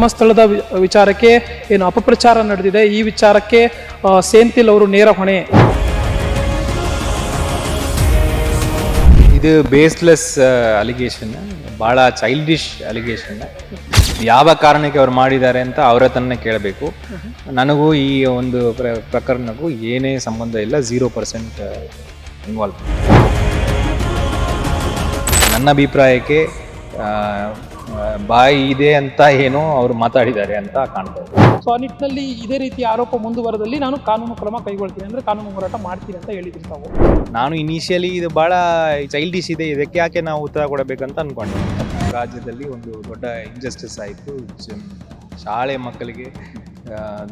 ಧರ್ಮಸ್ಥಳದ ವಿಚಾರಕ್ಕೆ ಏನು ಅಪಪ್ರಚಾರ ನಡೆದಿದೆ, ಈ ವಿಚಾರಕ್ಕೆ ಸೇಂತಿಲ್ ಅವರು ನೇರ ಹೊಣೆ. ಇದು ಬೇಸ್ಲೆಸ್ ಅಲಿಗೇಷನ್ ಭಾಳ ಚೈಲ್ಡಿಶ್ ಅಲಿಗೇಷನ್. ಯಾವ ಕಾರಣಕ್ಕೆ ಅವ್ರು ಮಾಡಿದ್ದಾರೆ ಅಂತ ಅವರ ತನ್ನ ಕೇಳಬೇಕು. ನನಗೂ ಈ ಒಂದು ಪ್ರ- ಪ್ರಕರಣಕ್ಕೂ ಏನೇ ಸಂಬಂಧ ಇಲ್ಲ, ಝೀರೋ ಪರ್ಸೆಂಟ್ ಇನ್ವಾಲ್ವ್ ನನ್ನ ಅಭಿಪ್ರಾಯಕ್ಕೆ ಬಾಯಿ ಇದೆ ಅಂತ ಏನೋ ಅವರು ಮಾತಾಡಿದ್ದಾರೆ ಅಂತ ಕಾಣ್ತದೆ ಸೊ ಆ ನಿಟ್ಟಿನಲ್ಲಿ ಇದೇ ರೀತಿ ಆರೋಪ ಮುಂದುವರೆದಲ್ಲಿ ನಾನು ಕಾನೂನು ಕ್ರಮ ಕೈಗೊಳ್ತೀನಿ ಅಂದ್ರೆ ಕಾನೂನು ಹೋರಾಟ ಮಾಡ್ತೀನಿ ಅಂತ ಹೇಳಿದ್ರು ತಾವು. ನಾನು ಇನಿಷಿಯಲಿ ಇದು ಭಾಳ ಚೈಲ್ಡಿಸ್ ಇದೆ ಇದಕ್ಕೆ ಯಾಕೆ ನಾವು ಉತ್ತರ ಕೊಡಬೇಕಂತ ಅನ್ಕೊಂಡೆ. ರಾಜ್ಯದಲ್ಲಿ ಒಂದು ದೊಡ್ಡ ಇಂಜಸ್ಟಿಸ್ ಆಯಿತು. ಶಾಲೆ ಮಕ್ಕಳಿಗೆ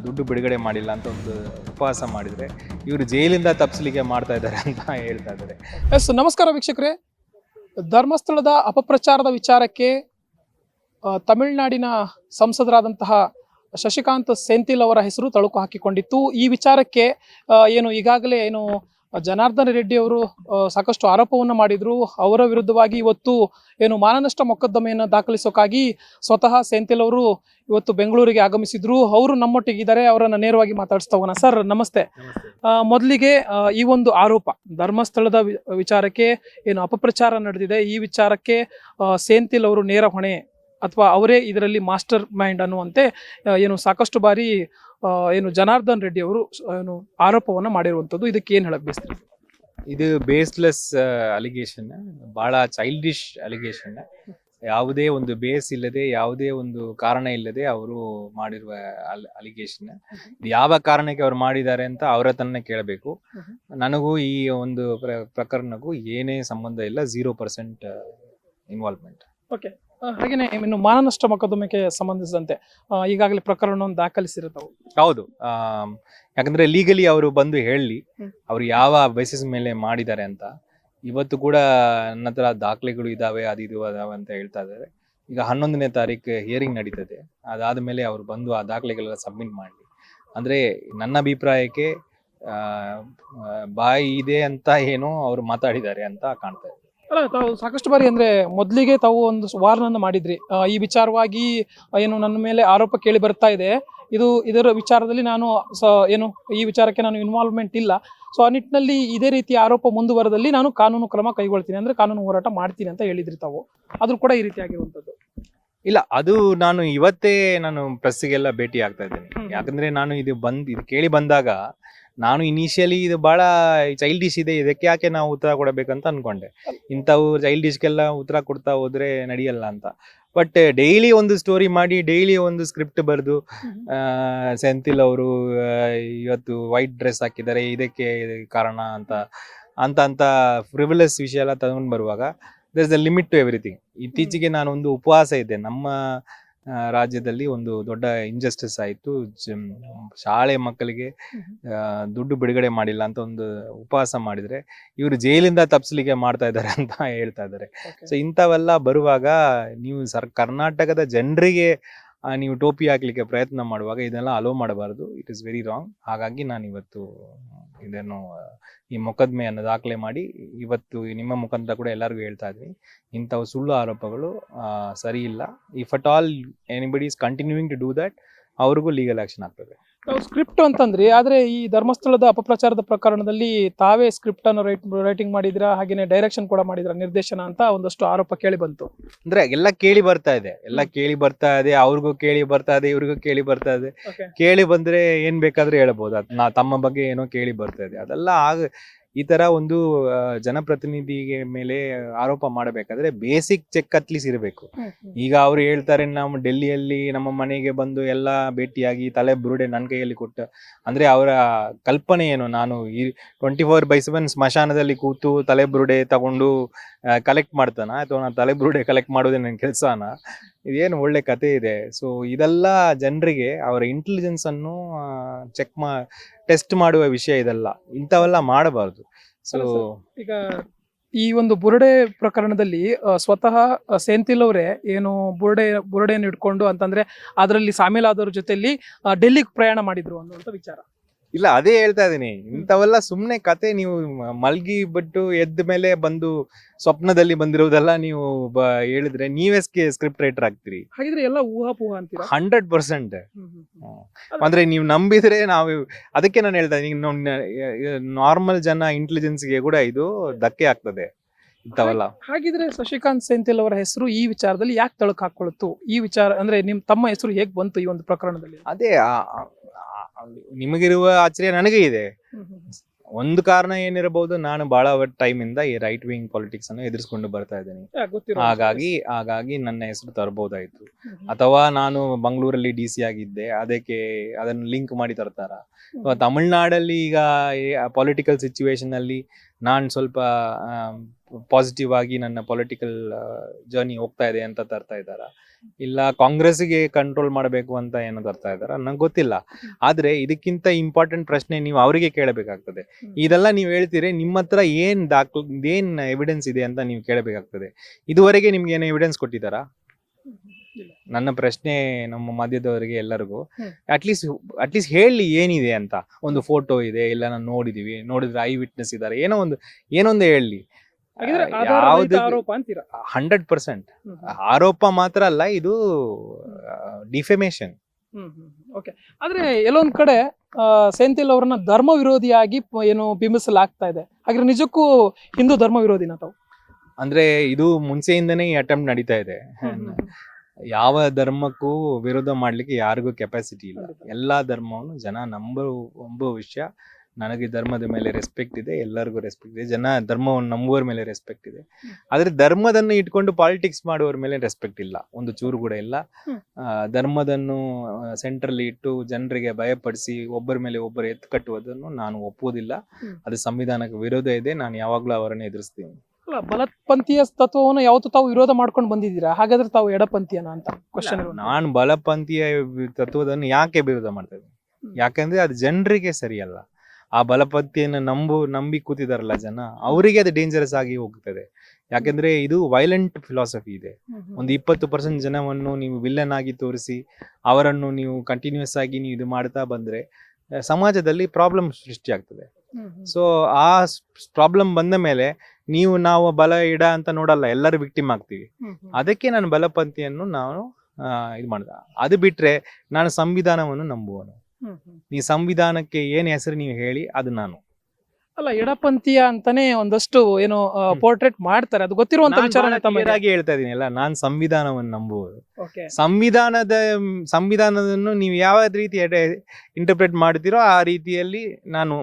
ದುಡ್ಡು ಬಿಡುಗಡೆ ಮಾಡಿಲ್ಲ ಅಂತ ಒಂದು ಉಪವಾಸ ಮಾಡಿದರೆ ಇವರು ಜೈಲಿಂದ ತಪ್ಪಿಸ್ಲಿಕ್ಕೆ ಮಾಡ್ತಾ ಇದ್ದಾರೆ ಅಂತ ಹೇಳ್ತಾ ಇದ್ದಾರೆ. ಎಸ್ ನಮಸ್ಕಾರ ವೀಕ್ಷಕರೇ. ಧರ್ಮಸ್ಥಳದ ಅಪಪ್ರಚಾರದ ವಿಚಾರಕ್ಕೆ ತಮಿಳುನಾಡಿನ ಸಂಸದರಾದಂತಹ ಶಶಿಕಾಂತ್ ಸೆಂಥಿಲ್ ಅವರ ಹೆಸರು ತಳುಕು ಹಾಕಿಕೊಂಡಿತ್ತು. ಈ ವಿಚಾರಕ್ಕೆ ಏನು ಈಗಾಗಲೇ ಏನು ಜನಾರ್ದನ ರೆಡ್ಡಿ ಅವರು ಸಾಕಷ್ಟು ಆರೋಪವನ್ನು ಮಾಡಿದ್ರು. ಅವರ ವಿರುದ್ಧವಾಗಿ ಇವತ್ತು ಏನು ಮಾನನಷ್ಟ ಮೊಕದ್ದಮೆಯನ್ನು ದಾಖಲಿಸೋಕ್ಕಾಗಿ ಸ್ವತಃ ಸೆಂಥಿಲ್ ಅವರು ಇವತ್ತು ಬೆಂಗಳೂರಿಗೆ ಆಗಮಿಸಿದ್ರು. ಅವರು ನಮ್ಮೊಟ್ಟಿಗಿದ್ದಾರೆ ಅವರನ್ನು ನೇರವಾಗಿ ಮಾತಾಡಿಸ್ತಾ ಹೋಗೋಣ ಸರ್ ನಮಸ್ತೆ. ಮೊದಲಿಗೆ ಈ ಒಂದು ಆರೋಪ ಧರ್ಮಸ್ಥಳದ ವಿಚಾರಕ್ಕೆ ಏನು ಅಪಪ್ರಚಾರ ನಡೆದಿದೆ. ಈ ವಿಚಾರಕ್ಕೆ ಸೆಂಥಿಲ್ ಸೇಂತಿಲ್ ಅವರು ನೇರ ಹೊಣೆ ಅಥವಾ ಅವರೇ ಇದರಲ್ಲಿ ಮಾಸ್ಟರ್ ಮೈಂಡ್ ಅನ್ನುವಂತೆ ಏನು ಸಾಕಷ್ಟು ಬಾರಿ ಏನು ಜನಾರ್ದನ್ ರೆಡ್ಡಿ ಅವರು ಏನು ಆರೋಪವನ್ನ ಮಾಡಿರುವಂಥದ್ದು. ಇದಕ್ಕೆ ಏನು ಹೇಳಕ್ ಬಯಸ್ತೀರಿ? ಇದು ಬೇಸ್ಲೆಸ್ ಅಲಿಗೇಷನ್. ಭಾಳ ಚೈಲ್ಡಿಶ್ ಅಲಿಗೇಷನ್. ಯಾವುದೇ ಒಂದು ಬೇಸ್ ಇಲ್ಲದೆ ಯಾವುದೇ ಒಂದು ಕಾರಣ ಇಲ್ಲದೆ ಅವರು ಮಾಡಿರುವ ಅಲಿಗೇಷನ್. ಯಾವ ಕಾರಣಕ್ಕೆ ಅವ್ರು ಮಾಡಿದ್ದಾರೆ ಅಂತ ಅವರ ತನ್ನ ಕೇಳಬೇಕು. ನನಗೂ ಈ ಒಂದು ಪ್ರ- ಪ್ರಕರಣಕ್ಕೂ ಏನೇ ಸಂಬಂಧ ಇಲ್ಲ ಜೀರೋ ಪರ್ಸೆಂಟ್ ಇನ್ವಾಲ್ವ್ಮೆಂಟ್. ಹಾಗೇನೆ ಇನ್ನು ಮಾನನಷ್ಟ ಮೊಕದ್ದಮೆಗೆ ಸಂಬಂಧಿಸಿದಂತೆ ಈಗಾಗಲೇ ಪ್ರಕರಣವನ್ನು ದಾಖಲಿಸಿರುತ್ತವು. ಹೌದು. ಯಾಕಂದ್ರೆ ಲೀಗಲಿ ಅವರು ಬಂದು ಹೇಳಿ ಅವರು ಯಾವ ಬೇಸಿಸ್ ಮೇಲೆ ಮಾಡಿದ್ದಾರೆ ಅಂತ ಇವತ್ತು ಕೂಡ ನನ್ನ ಹತ್ರ ದಾಖಲೆಗಳು ಇದಾವೆ ಅದು ಇದು ಅದಾವೆ ಅಂತ ಹೇಳ್ತಾ ಇದ್ದಾರೆ. ಈಗ ಹನ್ನೊಂದನೇ ತಾರೀಕು ಹಿಯರಿಂಗ್ ನಡೀತದೆ. ಅದಾದ ಮೇಲೆ ಅವರು ಬಂದು ಆ ದಾಖಲೆಗಳೆಲ್ಲ ಸಬ್ಮಿಟ್ ಮಾಡಲಿ ಅಂದ್ರೆ ನನ್ನ ಅಭಿಪ್ರಾಯಕ್ಕೆ ಬಾಯಿ ಇದೆ ಅಂತ ಏನೋ ಅವ್ರು ಮಾತಾಡಿದ್ದಾರೆ ಅಂತ ಕಾಣ್ತಾ ಇದೆ. ಅಲ್ಲ ತಾವು ಸಾಕಷ್ಟು ಬಾರಿ ಅಂದ್ರೆ ಮೊದಲಿಗೆ ತಾವು ಒಂದು ವಾರ್ನನ್ನು ಮಾಡಿದ್ರಿ. ಈ ವಿಚಾರವಾಗಿ ಏನು ನನ್ನ ಮೇಲೆ ಆರೋಪ ಕೇಳಿ ಬರ್ತಾ ಇದೆ. ಇದು ಇದರ ವಿಚಾರದಲ್ಲಿ ನಾನು ಸ ಏನು ಈ ವಿಚಾರಕ್ಕೆ ನಾನು ಇನ್ವಾಲ್ವ್ಮೆಂಟ್ ಇಲ್ಲ. ಸೊ ಆ ನಿಟ್ಟಿನಲ್ಲಿ ಇದೇ ರೀತಿ ಆರೋಪ ಮುಂದುವರೆದಲ್ಲಿ ನಾನು ಕಾನೂನು ಕ್ರಮ ಕೈಗೊಳ್ತೀನಿ. ಅಂದ್ರೆ ಕಾನೂನು ಹೋರಾಟ ಮಾಡ್ತೀನಿ ಅಂತ ಹೇಳಿದ್ರಿ ತಾವು. ಆದ್ರೂ ಕೂಡ ಈ ರೀತಿ ಆಗಿರುವಂಥದ್ದು ಇಲ್ಲ ಅದು ನಾನು ಇವತ್ತೇ ನಾನು ಪ್ರೆಸ್ಸಿಗೆಲ್ಲ ಭೇಟಿ ಆಗ್ತಾ ಇದ್ದೇನೆ. ಯಾಕಂದ್ರೆ ನಾನು ಇದು ಬಂದ್ ಇದು ಕೇಳಿ ಬಂದಾಗ ನಾನು ಇನಿಷಿಯಲಿ ಇದು ಬಹಳ ಚೈಲ್ಡಿಶ್ ಇದೆ ಇದಕ್ಕೆ ಯಾಕೆ ನಾವು ಉತ್ತರ ಕೊಡಬೇಕಂತ ಅನ್ಕೊಂಡೆ. ಇಂಥವು ಚೈಲ್ಡಿಶ್ಗೆಲ್ಲ ಉತ್ತರ ಕೊಡ್ತಾ ಹೋದ್ರೆ ನಡೆಯಲ್ಲ ಅಂತ. ಬಟ್ ಡೈಲಿ ಒಂದು ಸ್ಟೋರಿ ಮಾಡಿ ಡೈಲಿ ಒಂದು ಸ್ಕ್ರಿಪ್ಟ್ ಬರೆದು ಸೆಂಥಿಲ್ ಅವರು ಇವತ್ತು ವೈಟ್ ಡ್ರೆಸ್ ಹಾಕಿದ್ದಾರೆ ಇದಕ್ಕೆ ಕಾರಣ ಅಂತ ಅಂತ ಅಂತ ಫ್ರಿವಲಸ್ ವಿಷಯ ಎಲ್ಲ ತಗೊಂಡು ಬರುವಾಗ there is the limit to everything ಇತ್ತೀಚೆಗೆ ನಾನು ಒಂದು ಉಪವಾಸ ಇದೆ ನಮ್ಮ ರಾಜ್ಯದಲ್ಲಿ ಒಂದು ದೊಡ್ಡ ಇಂಜಸ್ಟಿಸ್ ಆಯಿತು. ಶಾಲೆ ಮಕ್ಕಳಿಗೆ ದುಡ್ಡು ಬಿಡುಗಡೆ ಮಾಡಿಲ್ಲ ಅಂತ ಒಂದು ಉಪವಾಸ ಮಾಡಿದ್ರೆ ಇವರು ಜೈಲಿಂದ ತಪ್ಪಿಸ್ಲಿಕ್ಕೆ ಮಾಡ್ತಾ ಇದ್ದಾರೆ ಅಂತ ಹೇಳ್ತಾ ಇದ್ದಾರೆ. ಸೊ ಇಂಥವೆಲ್ಲ ಬರುವಾಗ ನೀವು ಸರ್ ಕರ್ನಾಟಕದ ಜನರಿಗೆ ನೀವು ಟೋಪಿ ಹಾಕ್ಲಿಕ್ಕೆ ಪ್ರಯತ್ನ ಮಾಡುವಾಗ ಇದೆಲ್ಲ ಅಲೋ ಮಾಡಬಾರದು. ಇಟ್ ಇಸ್ ವೆರಿ ರಾಂಗ್ ಹಾಗಾಗಿ ನಾನು ಇವತ್ತು ಇದನ್ನು ಈ ಮೊಕದ್ದಮೆಯನ್ನು ದಾಖಲೆ ಮಾಡಿ ಇವತ್ತು ನಿಮ್ಮ ಮುಖಾಂತರ ಕೂಡ ಎಲ್ಲರಿಗೂ ಹೇಳ್ತಾ ಇದ್ದೀನಿ. ಇಂಥವು ಸುಳ್ಳು ಆರೋಪಗಳು ಸರಿ ಇಲ್ಲ. If at all anybody is continuing to do that ಅವ್ರಿಗೂ ಲೀಗಲ್ ಆಕ್ಷನ್ ಆಗ್ತದೆ. ತಾವು ಸ್ಕ್ರಿಪ್ಟ್ ಅಂತಂದ್ರಿ ಆದ್ರೆ ಈ ಧರ್ಮಸ್ಥಳದ ಅಪಪ್ರಚಾರದ ಪ್ರಕರಣದಲ್ಲಿ ತಾವೇ ಸ್ಕ್ರಿಪ್ಟ್ ಅನ್ನು ರೈಟ್ ರೈಟಿಂಗ್ ಮಾಡಿದ್ರಾ ಹಾಗೇನೆ ಡೈರೆಕ್ಷನ್ ಕೂಡ ಮಾಡಿದ್ರ ನಿರ್ದೇಶನ ಅಂತ ಒಂದಷ್ಟು ಆರೋಪ ಕೇಳಿ ಬಂತು. ಅಂದ್ರೆ ಎಲ್ಲ ಕೇಳಿ ಬರ್ತಾ ಇದೆ ಎಲ್ಲ ಕೇಳಿ ಬರ್ತಾ ಇದೆ ಅವ್ರಿಗೂ ಕೇಳಿ ಬರ್ತಾ ಇದೆ ಇವ್ರಿಗೂ ಕೇಳಿ ಬರ್ತಾ ಇದೆ. ಕೇಳಿ ಬಂದ್ರೆ ಏನ್ ಬೇಕಾದ್ರೆ ಹೇಳ್ಬೋದು ಅದ್ ನಾ ತಮ್ಮ ಬಗ್ಗೆ ಏನೋ ಕೇಳಿ ಬರ್ತಾ ಇದೆ ಅದೆಲ್ಲ ಆಗ ಈ ತರ ಒಂದು ಜನಪ್ರತಿನಿಧಿಗೆ ಮೇಲೆ ಆರೋಪ ಮಾಡಬೇಕಾದ್ರೆ ಬೇಸಿಕ್ ಚೆಕ್ ಅತ್ಲೀಸ್ ಇರಬೇಕು. ಈಗ ಅವ್ರು ಹೇಳ್ತಾರೆ ನಾವು ಡೆಲ್ಲಿಯಲ್ಲಿ ನಮ್ಮ ಮನೆಗೆ ಬಂದು ಎಲ್ಲ ಭೇಟಿಯಾಗಿ ತಲೆ ಬುರುಡೆ ನನ್ನ ಕೈಯಲ್ಲಿ ಕೊಟ್ಟ ಅಂದ್ರೆ ಅವರ ಕಲ್ಪನೆ ಏನು? ನಾನು ಈ ಟ್ವೆಂಟಿ ಫೋರ್ ಬೈ ಸೆವೆನ್ ಸ್ಮಶಾನದಲ್ಲಿ ಕೂತು ತಲೆ ಬುರುಡೆ ತಗೊಂಡು ಕಲೆಕ್ಟ್ ಮಾಡ್ತಾನ? ಅಥವಾ ನಾನು ತಲೆ ಬುರುಡೆ ಕಲೆಕ್ಟ್ ಮಾಡೋದೇ ನನ್ನ ಕೆಲಸನ? ಇದೇನು ಒಳ್ಳೆ ಕತೆ ಇದೆ. ಸೊ ಇದೆಲ್ಲ ಜನರಿಗೆ ಅವರ ಇಂಟೆಲಿಜೆನ್ಸ್ ಅನ್ನು ಚೆಕ್ ಮಾ ಟೆಸ್ಟ್ ಮಾಡುವ ವಿಷಯ ಇದೆಲ್ಲ. ಇಂಥವೆಲ್ಲ ಮಾಡಬಾರ್ದು. ಸೊ ಈಗ ಈ ಒಂದು ಬುರುಡೆ ಪ್ರಕರಣದಲ್ಲಿ ಸ್ವತಃ ಸೇಂತಿಲ್ ಅವರೇ ಏನು ಬುರುಡೆ, ಬುರುಡೆಯನ್ನು ಇಟ್ಕೊಂಡು ಅಂತಂದ್ರೆ, ಅದರಲ್ಲಿ ಸಾಮೀಲಾದವ್ರ ಜೊತೆಯಲ್ಲಿ ಡೆಲ್ಲಿಗೆ ಪ್ರಯಾಣ ಮಾಡಿದ್ರು ಅನ್ನುವಂಥ ವಿಚಾರ. ಇಲ್ಲ ಅದೇ ಹೇಳ್ತಾ ಇದೀನಿ ಇಂಥವೆಲ್ಲ ಸುಮ್ನೆ ಕತೆ ನೀವು ಮಲ್ಗಿ ಬಿಟ್ಟು ಎದ್ದ ಮೇಲೆ ಬಂದು ಸ್ವಪ್ನದಲ್ಲಿ ಬಂದಿರೋದೆಲ್ಲ ನೀವು ಬ- ಹೇಳಿದ್ರೆ ನೀವೇ ಸ್ಕ್ರಿಪ್ಟ್ ರೈಟರ್ ಆಗ್ತೀರಿ. ಹಾಗಿದ್ರೆ ಎಲ್ಲ ಊಹಾಪೋಹ ಅಂತೀರಾ? Hundred percent. ಹ್ಮ್, ಹ್ಮ್, ಹ್ಮ್. ಅಂದ್ರೆ ನೀವು ನಂಬಿದ್ರೆ ನಾವು ಅದಕ್ಕೆ ನಾನು ಹೇಳ್ತಾ ನಾರ್ಮಲ್ ಜನ ಇಂಟೆಲಿಜೆನ್ಸ್ಗೆ ಕೂಡ ಇದು ಧಕ್ಕೆ ಆಗ್ತದೆ ಇಂಥವೆಲ್ಲ. ಹಾಗಿದ್ರೆ ಶಶಿಕಾಂತ್ ಸೆಂಥಿಲ್ ಅವರ ಹೆಸರು ಈ ವಿಚಾರದಲ್ಲಿ ಯಾಕೆ ತಳಕ ಹಾಕೊಳ್ತು? ಈ ವಿಚಾರ ಅಂದ್ರೆ ನಿಮ್ ತಮ್ಮ ಹೆಸರು ಹೇಗ್ ಬಂತು ಈ ಒಂದು ಪ್ರಕರಣದಲ್ಲಿ? ಅದೇ ಆ- ಆ- ಆ- ನಿಮಗಿರುವ ಆಶ್ಚರ್ಯ ನನಗೆ ಇದೆ. ಒಂದು ಕಾರಣ ಏನಿರಬಹುದು ನಾನು ಬಹಳ ಟೈಮ್ ಇಂದ ಈ ರೈಟ್ ವಿಂಗ್ ಪಾಲಿಟಿಕ್ಸ್ ಅನ್ನು ಎದುರಿಸಿಕೊಂಡು ಬರ್ತಾ ಇದ್ದೇನೆ. ಹಾಗಾಗಿ ಹಾಗಾಗಿ ನನ್ನ ಹೆಸರು ತರಬಹುದಾಯ್ತು. ಅಥವಾ ನಾನು ಬೆಂಗಳೂರಲ್ಲಿ ಡಿ ಸಿ ಆಗಿದ್ದೆ ಅದಕ್ಕೆ ಅದನ್ನು ಲಿಂಕ್ ಮಾಡಿ ತರ್ತಾರ? ತಮಿಳ್ನಾಡಲ್ಲಿ ಈಗ ಪೊಲಿಟಿಕಲ್ ಸಿಚುವೇಶನ್ ಅಲ್ಲಿ ನಾನು ಸ್ವಲ್ಪ ಪಾಸಿಟಿವ್ ಆಗಿ ನನ್ನ ಪೊಲಿಟಿಕಲ್ ಜರ್ನಿ ಹೋಗ್ತಾ ಇದೆ ಅಂತ ತರ್ತಾ ಇದ್ದಾರ? ಇಲ್ಲ ಕಾಂಗ್ರೆಸ್ಗೆ ಕಂಟ್ರೋಲ್ ಮಾಡಬೇಕು ಅಂತ ಏನೋ ತರ್ತಾ ಇದ್ದಾರ? ನಂಗೆ ಗೊತ್ತಿಲ್ಲ. ಆದ್ರೆ ಇದಕ್ಕಿಂತ ಇಂಪಾರ್ಟೆಂಟ್ ಪ್ರಶ್ನೆ ನೀವು ಅವರಿಗೆ ಕೇಳಬೇಕಾಗ್ತದೆ. ಇದೆಲ್ಲ ನೀವು ಹೇಳ್ತೀರಿ ನಿಮ್ಮ ಹತ್ರ ಏನ್ ದಾಖಲು ಏನ್ ಎವಿಡೆನ್ಸ್ ಇದೆ ಅಂತ ನೀವು ಕೇಳಬೇಕಾಗ್ತದೆ. ಇದುವರೆಗೆ ನಿಮ್ಗೆ ಏನೋ ಎವಿಡೆನ್ಸ್ ಕೊಟ್ಟಿದ್ದಾರಾ? ನನ್ನ ಪ್ರಶ್ನೆ ನಮ್ಮ ಮಾಧ್ಯಮದವರಿಗೆ ಎಲ್ಲರಿಗೂ. ಅಟ್ಲೀಸ್ಟ್ ಅಟ್ಲೀಸ್ಟ್ ಹೇಳಿ ಏನಿದೆ ಅಂತ. ಒಂದು ಫೋಟೋ ಇದೆ ಇಲ್ಲ ನಾನು ನೋಡಿದೀವಿ ನೋಡಿದ್ರೆ ಐ ವಿಟ್ನೆಸ್ ಇದ್ದಾರೆ ಏನೋ ಒಂದು ಏನೊಂದು ಹೇಳಿ. ಆರೋಪ ಅಂತೀರಾ? Hundred percent. ಆರೋಪ ಮಾತ್ರ ಅಲ್ಲ ಇದು ಡಿಫೆಮೇಶನ್ ಓಕೆ ಆದ್ರೆ ಎಲ್ಲೊಂದ್ ಕಡೆ ಸೆಂಥಿಲ್ ಅವರನ್ನ ಧರ್ಮ ವಿರೋಧಿಯಾಗಿ ಏನು ಬಿಂಬಿಸಲಾಗ್ತಾ ಇದೆ. ಹಾಗೆ ನಿಜಕ್ಕೂ ಹಿಂದೂ ಧರ್ಮ ವಿರೋಧಿನ ತಾವು? ಅಂದ್ರೆ ಇದು ಮುಂಚೆಯಿಂದನೇ ಈ ಅಟೆಂಪ್ಟ್ ನಡೀತಾ ಇದೆ. ಯಾವ ಧರ್ಮಕ್ಕೂ ವಿರೋಧ ಮಾಡ್ಲಿಕ್ಕೆ ಯಾರಿಗೂ ಕೆಪಾಸಿಟಿ ಇಲ್ಲ. ಎಲ್ಲಾ ಧರ್ಮವನ್ನು ಜನ ನಂಬೋ ನಂಬೋ ವಿಷಯ ನನಗೆ ಧರ್ಮದ ಮೇಲೆ ರೆಸ್ಪೆಕ್ಟ್ ಇದೆ ಎಲ್ಲರಿಗೂ ರೆಸ್ಪೆಕ್ಟ್ ಇದೆ ಜನ ಧರ್ಮವನ್ನು ನಂಬುವರ ಮೇಲೆ ರೆಸ್ಪೆಕ್ಟ್ ಇದೆ. ಆದರೆ ಧರ್ಮದನ್ನು ಇಟ್ಕೊಂಡು ಪಾಲಿಟಿಕ್ಸ್ ಮಾಡುವವರ ಮೇಲೆ ರೆಸ್ಪೆಕ್ಟ್ ಇಲ್ಲ ಒಂದು ಚೂರು ಕೂಡ ಇಲ್ಲ. ಆ, ಧರ್ಮದನ್ನು ಸೆಂಟ್ರಲ್ಲಿ ಇಟ್ಟು ಜನರಿಗೆ ಭಯಪಡಿಸಿ ಒಬ್ಬರ ಮೇಲೆ ಒಬ್ಬರು ಎತ್ತು ಕಟ್ಟುವುದನ್ನು ನಾನು ಒಪ್ಪುವುದಿಲ್ಲ. ಅದು ಸಂವಿಧಾನಕ್ಕೆ ವಿರೋಧ ಇದೆ ನಾನು ಯಾವಾಗಲೂ ಅವರನ್ನು ಎದುರಿಸ್ತೀನಿ. ಅಲ್ಲ ಬಲಪಂಥೀಯ ತತ್ವವನ್ನು ಯಾವತ್ತು ತಾವು ವಿರೋಧ ಮಾಡ್ಕೊಂಡು ಬಂದಿದ್ದೀರಾ? ಹಾಗಾದ್ರೆ ತಾವು ಎಡಪಂಥೀಯನ ಅಂತ ಕ್ವಶನ್ ನಾನು ಬಲಪಂಥೀಯ ತತ್ವದನ್ನು ತತ್ವವನ್ನು ಯಾಕೆ ವಿರೋಧ ಮಾಡ್ತಾ ಇದ್ದೀನಿ? ಯಾಕಂದ್ರೆ ಅದು ಜನರಿಗೆ ಸರಿಯಲ್ಲ. ಆ ಬಲಪಂಥೀಯನ ನಂಬು ನಂಬಿ ಕೂತಿದಾರಲ್ಲ ಜನ ಅವರಿಗೆ ಅದು ಡೇಂಜರಸ್ ಆಗಿ ಹೋಗ್ತದೆ. ಯಾಕಂದ್ರೆ ಇದು ವೈಲೆಂಟ್ ಫಿಲಾಸಫಿ ಇದೆ. ಒಂದು ಇಪ್ಪತ್ತು ಪರ್ಸೆಂಟ್ ಜನವನ್ನು ನೀವು ವಿಲ್ಲನ್ ಆಗಿ ತೋರಿಸಿ ಅವರನ್ನು ನೀವು ಕಂಟಿನ್ಯೂಸ್ ಆಗಿ ನೀವು ಇದು ಮಾಡ್ತಾ ಬಂದ್ರೆ ಸಮಾಜದಲ್ಲಿ ಪ್ರಾಬ್ಲಮ್ ಸೃಷ್ಟಿ ಆಗ್ತದೆ ಸೊ ಆ ಪ್ರಾಬ್ಲಮ್ ಬಂದ ಮೇಲೆ ನೀವು ನಾವು ಬಲ ಇಡ ಅಂತ ನೋಡಲ್ಲ ಎಲ್ಲರೂ ವಿಕ್ಟಿಮ್ ಆಗ್ತೀವಿ. ಅದಕ್ಕೆ ನಾನು ಬಲಪಂಥಿಯನ್ನು ನಾನು ಇದು ಮಾಡಿದ. ಅದು ಬಿಟ್ರೆ ನಾನು ಸಂವಿಧಾನವನ್ನು ನಂಬುವನು. ಈ ಸಂವಿಧಾನಕ್ಕೆ ಏನ್ ಹೆಸರು ನೀವು ಹೇಳಿ ಅದು ನಾನು. ಅಲ್ಲ ಎಡಪಂಥೀಯ ಅಂತಾನೆ ಒಂದಷ್ಟು ಏನು ಪೋರ್ಟ್ರೇಟ್ ಮಾಡ್ತಾರೆ. ಅದು ಗೊತ್ತಿರುವಂತ ವಿಚಾರ ಹೇಳ್ತಾ ಇದೀನಿ ಅಲ್ಲ ನಾನ್ ಸಂವಿಧಾನವನ್ನು ನಂಬುವುದು. ಸಂವಿಧಾನದ ಸಂವಿಧಾನದನ್ನು ನೀವು ಯಾವ ರೀತಿ ಇಂಟರ್ಪ್ರೇಟ್ ಮಾಡ್ತೀರೋ ಆ ರೀತಿಯಲ್ಲಿ ನಾನು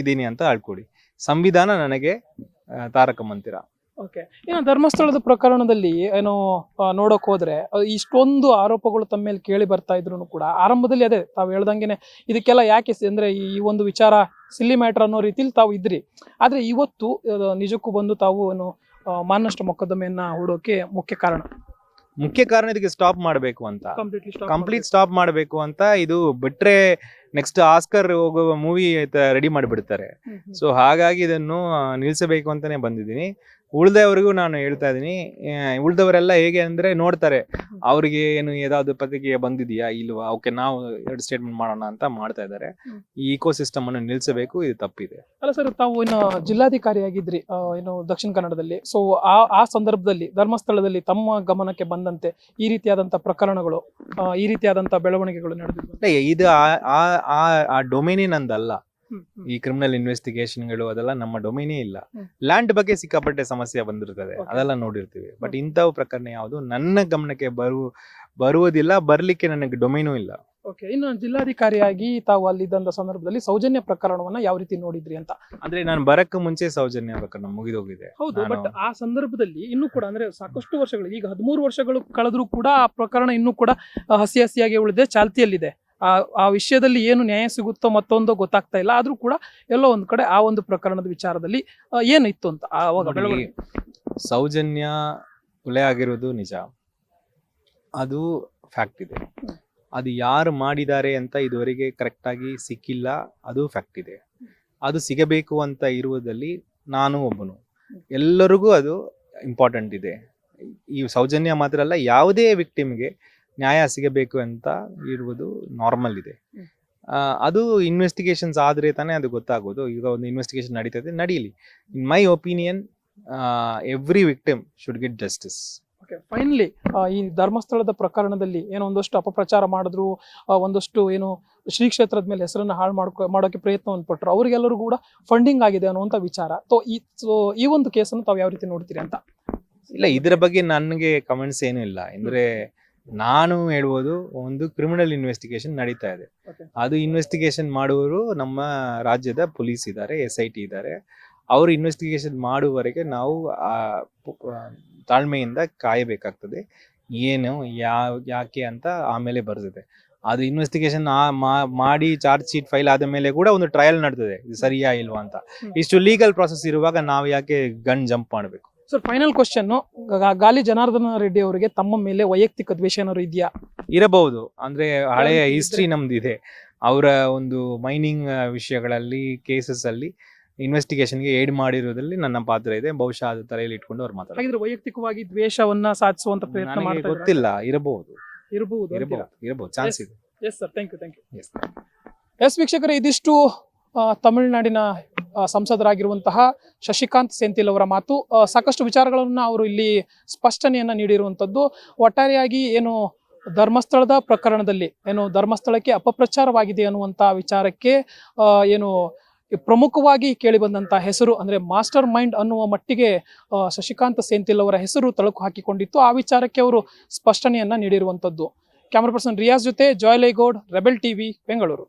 ಇದ್ದೀನಿ ಅಂತ ಹೇಳ್ಕೊಡಿ ಸಂವಿಧಾನ ನನಗೆ ತಾರಕ ಮಂದಿರ. ಓಕೆ ಇನ್ನು ಧರ್ಮಸ್ಥಳದ ಪ್ರಕರಣದಲ್ಲಿ ಏನೋ ನೋಡೋಕೆ ಹೋದ್ರೆ ಇಷ್ಟೊಂದು ಆರೋಪಗಳು ತಮ್ಮ ಮೇಲೆ ಕೇಳಿ ಬರ್ತಾ ಇದ್ರು ಕೂಡ ಆರಂಭದಲ್ಲಿ ಅದೇ ತಾವು ಹೇಳ್ದಂಗೆನೆ ಇದಕ್ಕೆಲ್ಲ ಯಾಕೆ ಅಂದ್ರೆ ಈ ಒಂದು ವಿಚಾರ ಸಿಲ್ಲಿ ಮ್ಯಾಟರ್ ಅನ್ನೋ ರೀತಿಲಿ ತಾವು ಇದ್ರಿ. ಆದ್ರೆ ಇವತ್ತು ನಿಜಕ್ಕೂ ಬಂದು ತಾವು ಏನು ಮಾನಷ್ಟ ಮೊಕದ್ದಮೆಯನ್ನ ಹೂಡೋಕೆ ಮುಖ್ಯ ಕಾರಣ. ಮುಖ್ಯ ಕಾರಣ ಇದಕ್ಕೆ ಸ್ಟಾಪ್ ಮಾಡಬೇಕು ಅಂತ. ಕಂಪ್ಲೀಟ್ ಸ್ಟಾಪ್ ಮಾಡಬೇಕು. ಅಂತ ಇದು ಬಿಟ್ರೆ ನೆಕ್ಸ್ಟ್ ಆಸ್ಕರ್ ಹೋಗುವ ಮೂವಿ ರೆಡಿ ಮಾಡಿಬಿಡ್ತಾರೆ. ಸೊ ಹಾಗಾಗಿ ಇದನ್ನು ನಿಲ್ಲಿಸಬೇಕು ಅಂತಾನೆ ಬಂದಿದ್ದೀನಿ. ಉಳ್ದವರಿಗೂ ನಾನು ಹೇಳ್ತಾ ಇದ್ದೀನಿ. ಉಳ್ದವರೆಲ್ಲ ಹೇಗೆ ಅಂದ್ರೆ ನೋಡ್ತಾರೆ ಅವ್ರಿಗೆ ಏನು ಏದಾದ್ರು ಪ್ರತಿಕ್ರಿಯೆ ಬಂದಿದೆಯಾ ಇಲ್ವಾ ಓಕೆ ನಾವು ಎರಡು ಸ್ಟೇಟ್ಮೆಂಟ್ ಮಾಡೋಣ ಅಂತ ಮಾಡ್ತಾ ಇದ್ದಾರೆ. ಈ ಇಕೋ ಸಿಸ್ಟಮ್ ಅನ್ನು ನಿಲ್ಸಬೇಕು ಇದು ತಪ್ಪಿದೆ. ಅಲ್ಲ ಸರ್ ತಾವು ಇನ್ನು ಜಿಲ್ಲಾಧಿಕಾರಿಯಾಗಿದ್ರಿ ಏನು ದಕ್ಷಿಣ ಕನ್ನಡದಲ್ಲಿ. ಸೊ ಆ ಆ ಸಂದರ್ಭದಲ್ಲಿ ಧರ್ಮಸ್ಥಳದಲ್ಲಿ ತಮ್ಮ ಗಮನಕ್ಕೆ ಬಂದಂತೆ ಈ ರೀತಿಯಾದಂತ ಪ್ರಕರಣಗಳು ಈ ರೀತಿಯಾದಂತ ಬೆಳವಣಿಗೆಗಳು ನಡೆದಿದೆ ಇದು ಆ- ಆ- ಆ- ಡೊಮೇನಿನ್ ಡೊಮೇನೇ ನಂದಲ್ಲ ಈ ಕ್ರಿಮಿನಲ್ ಇನ್ವೆಸ್ಟಿಗೇಷನ್ಗಳು ಅದೆಲ್ಲ ನಮ್ಮ ಡೊಮೈನೇ ಇಲ್ಲ. ಲ್ಯಾಂಡ್ ಬಗ್ಗೆ ಸಿಕ್ಕಾಪಟ್ಟೆ ಸಮಸ್ಯೆ ಬಂದಿರ್ತದೆ. ಅದೆಲ್ಲ ನೋಡಿರ್ತೀವಿ. ಬಟ್ ಇಂಥವು ಪ್ರಕರಣ ಯಾವುದು? ನನ್ನ ಗಮನಕ್ಕೆ ಬರು ಬರುವುದಿಲ್ಲ ಬರ್ಲಿಕ್ಕೆ ನನಗೆ ಡೊಮೈನೂ ಇಲ್ಲ. ಓಕೆ ಇನ್ನು ಜಿಲ್ಲಾಧಿಕಾರಿಯಾಗಿ ತಾವು ಅಲ್ಲಿದ್ದಂತ ಸಂದರ್ಭದಲ್ಲಿ ಸೌಜನ್ಯ ಪ್ರಕರಣವನ್ನ ಯಾವ ರೀತಿ ನೋಡಿದ್ರಿ ಅಂತ? ಅಂದ್ರೆ ನಾನು ಬರಕ್ಕೆ ಮುಂಚೆ ಸೌಜನ್ಯ ಪ್ರಕರಣ ಮುಗಿದೋಗಿದೆ. ಹೌದು ಬಟ್ ಆ ಸಂದರ್ಭದಲ್ಲಿ ಇನ್ನೂ ಕೂಡ ಅಂದ್ರೆ ಸಾಕಷ್ಟು ವರ್ಷಗಳು ಈಗ ಹದಿಮೂರು ವರ್ಷಗಳು ಕಳೆದ್ರೂ ಕೂಡ ಆ ಪ್ರಕರಣ ಇನ್ನೂ ಕೂಡ ಹಸಿ ಹಸಿಯಾಗಿ ಉಳಿದೆ ಚಾಲ್ತಿಯಲ್ಲಿದೆ. ಆ ಆ ವಿಷಯದಲ್ಲಿ ಏನು ನ್ಯಾಯ ಸಿಗುತ್ತೋ ಮತ್ತೊಂದೋ ಗೊತ್ತಾಗ್ತಾ ಇಲ್ಲ. ಆದ್ರೂ ಕೂಡ ಎಲ್ಲೋ ಒಂದು ಕಡೆ ಆ ಒಂದು ಪ್ರಕರಣದ ವಿಚಾರದಲ್ಲಿ ಏನಿತ್ತು ಏನು ಇತ್ತು ಅಂತ ಆವಾಗ ಸೌಜನ್ಯ ಕೊಲೆ ಆಗಿರೋದು ನಿಜ. ಅದು ಫ್ಯಾಕ್ಟ್ ಇದೆ. ಅದು ಯಾರು ಮಾಡಿದ್ದಾರೆ ಅಂತ ಇದುವರೆಗೆ ಕರೆಕ್ಟಾಗಿ ಸಿಕ್ಕಿಲ್ಲ. ಅದು ಫ್ಯಾಕ್ಟ್ ಇದೆ. ಅದು ಸಿಗಬೇಕು ಅಂತ ಇರುವುದಲ್ಲಿ ನಾನು ಒಬ್ಬನು. ಎಲ್ಲರಿಗೂ ಅದು ಇಂಪಾರ್ಟೆಂಟ್ ಇದೆ. ಈ ಸೌಜನ್ಯ ಮಾತ್ರ ಅಲ್ಲ ಯಾವುದೇ ವಿಕ್ಟಿಮ್ಗೆ ನ್ಯಾಯ ಸಿಗಬೇಕು ಅಂತ ಇರುವುದು ನಾರ್ಮಲ್ ಇದೆ. ಅದು ಇನ್ವೆಸ್ಟಿಗೇಷನ್ಸ್ ಆದ್ರೆ ತಾನೇ ಅದು ಗೊತ್ತಾಗೋದು. ಈಗ ಒಂದು ಇನ್ವೆಸ್ಟಿಗೇಷನ್ ನಡೀತದೆ ನಡೀಲಿ. In my opinion every victim should get justice finally ಈ ಧರ್ಮಸ್ಥಳದ ಪ್ರಕರಣದಲ್ಲಿ ಏನೋ ಒಂದಷ್ಟು ಅಪಪ್ರಚಾರ ಮಾಡಿದ್ರು ಒಂದಷ್ಟು ಏನು ಶ್ರೀ ಕ್ಷೇತ್ರದ ಮೇಲೆ ಹೆಸರನ್ನು ಹಾಳು ಮಾಡ್ಕೊ ಮಾಡೋಕ್ಕೆ ಪ್ರಯತ್ನವನ್ನು ಪಟ್ಟರು ಅವರಿಗೆಲ್ಲರೂ ಕೂಡ ಫಂಡಿಂಗ್ ಆಗಿದೆ ಅನ್ನುವಂಥ ವಿಚಾರ. ಸೊ ಈ ಸೊ ಈ ಒಂದು ಕೇಸನ್ನು ತಾವು ಯಾವ ರೀತಿ ನೋಡ್ತೀರಿ ಅಂತ? ಇಲ್ಲ ಇದರ ಬಗ್ಗೆ ನನಗೆ ಕಮೆಂಟ್ಸ್ ಏನೂ ಇಲ್ಲ. ಅಂದ್ರೆ ನಾನು ಹೇಳ್ಬೋದು ಒಂದು ಕ್ರಿಮಿನಲ್ ಇನ್ವೆಸ್ಟಿಗೇಷನ್ ನಡೀತಾ ಇದೆ. Okay. ಅದು ಇನ್ವೆಸ್ಟಿಗೇಷನ್ ಮಾಡುವವರು ನಮ್ಮ ರಾಜ್ಯದ ಪೊಲೀಸ್ ಇದ್ದಾರೆ ಎಸ್ ಐ ಟಿ ಇದ್ದಾರೆ. ಅವರು ಇನ್ವೆಸ್ಟಿಗೇಷನ್ ಮಾಡುವವರೆಗೆ ನಾವು ಆ ಪು- ಆ, ತಾಳ್ಮೆಯಿಂದ ಕಾಯಬೇಕಾಗ್ತದೆ. ಏನು ಯಾವ ಯಾಕೆ ಅಂತ ಆಮೇಲೆ ಬರ್ತದೆ. ಅದು ಇನ್ವೆಸ್ಟಿಗೇಷನ್ ಮಾಡಿ ಚಾರ್ಜ್ ಶೀಟ್ ಫೈಲ್ ಆದ ಮೇಲೆ ಕೂಡ ಒಂದು ಟ್ರಯಲ್ ನಡೆದಿದೆ ಇದು ಸರಿಯಾ ಇಲ್ವಾ ಅಂತ. ಹ್ಮ್. ಇಷ್ಟು ಲೀಗಲ್ ಪ್ರಾಸೆಸ್ ಇರುವಾಗ ನಾವು ಯಾಕೆ ಗನ್ ಜಂಪ್ ಮಾಡಬೇಕು? Sir final question Gali Janardhana Reddy ಅವರಿಗೆ ತಮ್ಮ ಮೇಲೆ ವೈಯಕ್ತಿಕ ದ್ವೇಷ ಏನಾದ್ರು ಇದೆಯಾ? ಇರಬಹುದು. ಅಂದ್ರೆ ಹಳೆಯ ಹಿಸ್ಟ್ರಿ? ನಮ್ದು ಇದೆ ಅವರ ಒಂದು ಮೈನಿಂಗ್ ವಿಷಯಗಳಲ್ಲಿ ಕೇಸಸ್ ಅಲ್ಲಿ ಇನ್ವೆಸ್ಟಿಗೇಷನ್ಗೆ ಏಡ್ ಮಾಡಿರೋದ್ರಲ್ಲಿ ನನ್ನ ಪಾತ್ರ ಇದೆ. ಬಹುಶಃ ಅದು ತಲೆಯಲ್ಲಿ ಇಟ್ಕೊಂಡು ಅವ್ರು ಮಾತಾಡ್ತಾರೆ. ಹಾಗಿದ್ರೆ ವೈಯಕ್ತಿಕವಾಗಿ ದ್ವೇಷವನ್ನ ಸಾಧಿಸುವಂತ ಪ್ರಯತ್ನ ನನಗೆ ಮಾಡ್ತಾ ಗೊತ್ತಿಲ್ಲ. ಇರಬಹುದು. ಇರಬಹುದು ಇರಬಹುದು. ಇರಬಹುದು. ಚಾನ್ಸ್ ಇದೆ. Yes sir thank you thank you. Yes ವೀಕ್ಷಕರೇ ಇದಿಷ್ಟು ತಮಿಳುನಾಡಿನ ಸಂಸದರಾಗಿರುವಂತಹ ಶಶಿಕಾಂತ್ ಸೆಂಥಿಲ್ ಅವರ ಮಾತು. ಸಾಕಷ್ಟು ವಿಚಾರಗಳನ್ನು ಅವರು ಇಲ್ಲಿ ಸ್ಪಷ್ಟನೆಯನ್ನು ನೀಡಿರುವಂಥದ್ದು. ಒಟ್ಟಾರೆಯಾಗಿ ಏನು ಧರ್ಮಸ್ಥಳದ ಪ್ರಕರಣದಲ್ಲಿ, ಏನು ಧರ್ಮಸ್ಥಳಕ್ಕೆ ಅಪಪ್ರಚಾರವಾಗಿದೆ ಅನ್ನುವಂಥ ವಿಚಾರಕ್ಕೆ ಏನು ಪ್ರಮುಖವಾಗಿ ಕೇಳಿಬಂದಂಥ ಹೆಸರು, ಅಂದರೆ ಮಾಸ್ಟರ್ ಮೈಂಡ್ ಅನ್ನುವ ಮಟ್ಟಿಗೆ ಶಶಿಕಾಂತ್ ಸೆಂಥಿಲ್ ಅವರ ಹೆಸರು ತಳುಕು ಹಾಕಿಕೊಂಡಿತ್ತು. ಆ ವಿಚಾರಕ್ಕೆ ಅವರು ಸ್ಪಷ್ಟನೆಯನ್ನು ನೀಡಿರುವಂಥದ್ದು. ಕ್ಯಾಮ್ರಾ ಪರ್ಸನ್ ರಿಯಾಜ್ ಜೊತೆ, ಜಾಯ್ ಲೈಗೌಡ್, ರೆಬೆಲ್ ಟಿವಿ, ಬೆಂಗಳೂರು.